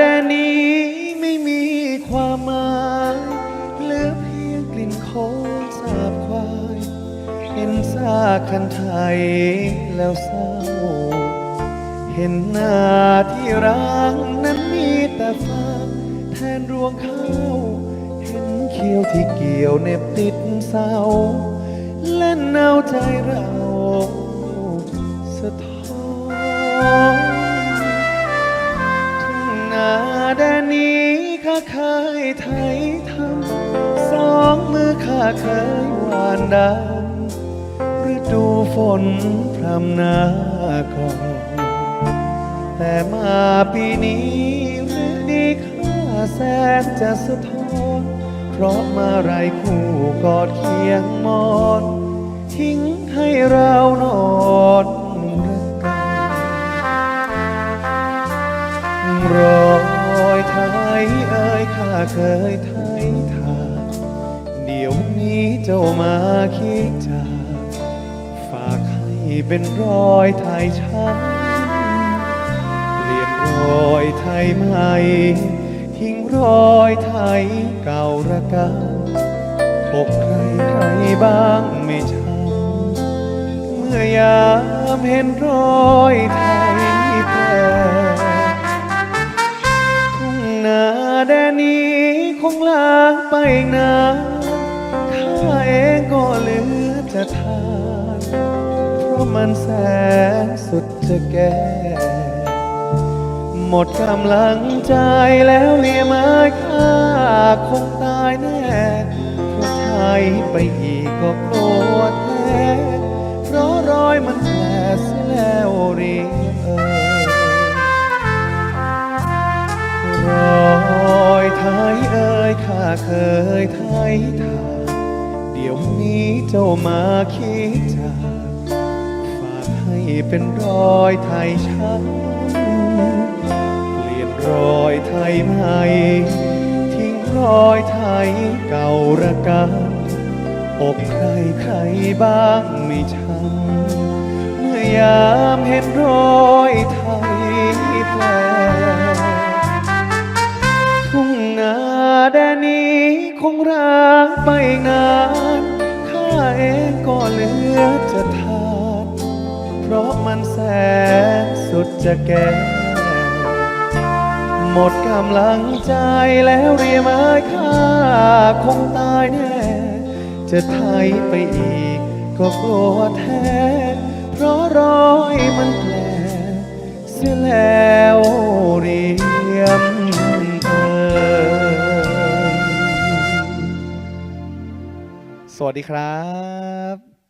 แดนนี้ไม่มีความหมายเหลือเพียงกลิ่นโคลนสาบควายเห็นซากคันไทยแล้วเศร้า เห็นหน้าที่ร้างนั้นมีแต่ฟ้าแทนรวงข้าวเห็นเขียวที่เกี่ยวเน็บติดเสาเล่นเอาใจเราสะท้ เคยหวานดำฤดูฝนพรำหน้าก่อน แต่มาปีนี้หรือดีค่าแสนจะสะท้อนเพราะมาไรคู่กอดเคียงมอน ทิ้งให้เรานอนรักกันรอยไทยเอ่ยข้าเคยไทยทย เจ้ามาคิดจากฝากให้เป็นรอยไทยช้ำเปลี่ยนรอยไทยใหม่ทิ้งรอยไทยเก่าระกำอกใครใครบ้างไม่ช้ำเมื่อยามเห็นรอยไทยแปรทุ่งนาแดนนี้คงลางไปนาน ข้าเองก็เหลือจะทานเพราะมันแสนสุดจะแก่หมดกำลังใจแล้วเลียไม้ค่าคงตายแน่เพราะไทยไปอีกก็โกลัวแท้เพราะรอยมันแผลเสียแล้วเรียเอ่ยรอยไทยเอ่ยข้าเคยไทยทา เดี๋ยวนี้เจ้ามาคิดจากฝากให้เป็นรอยไทยช้ำเปลี่ยนรอยไทยใหม่ทิ้งรอยไทยเก่าระกำอกใครใครบ้างไม่ช้ำเมื่อยามเห็นรอยไทยแปลทุ่งนาแดนนี้คงรักไปนาน ก็เหลือจะทานเพราะมันแสนสุดจะแก่หมดกำลังใจแล้วเรียไม้ค่าคงตายแน่ จะไทยไปอีก ก็กลัวแท้ เพราะรอยมันแผลเสียแล้วเรียมเอ่ยสวัสดีครับ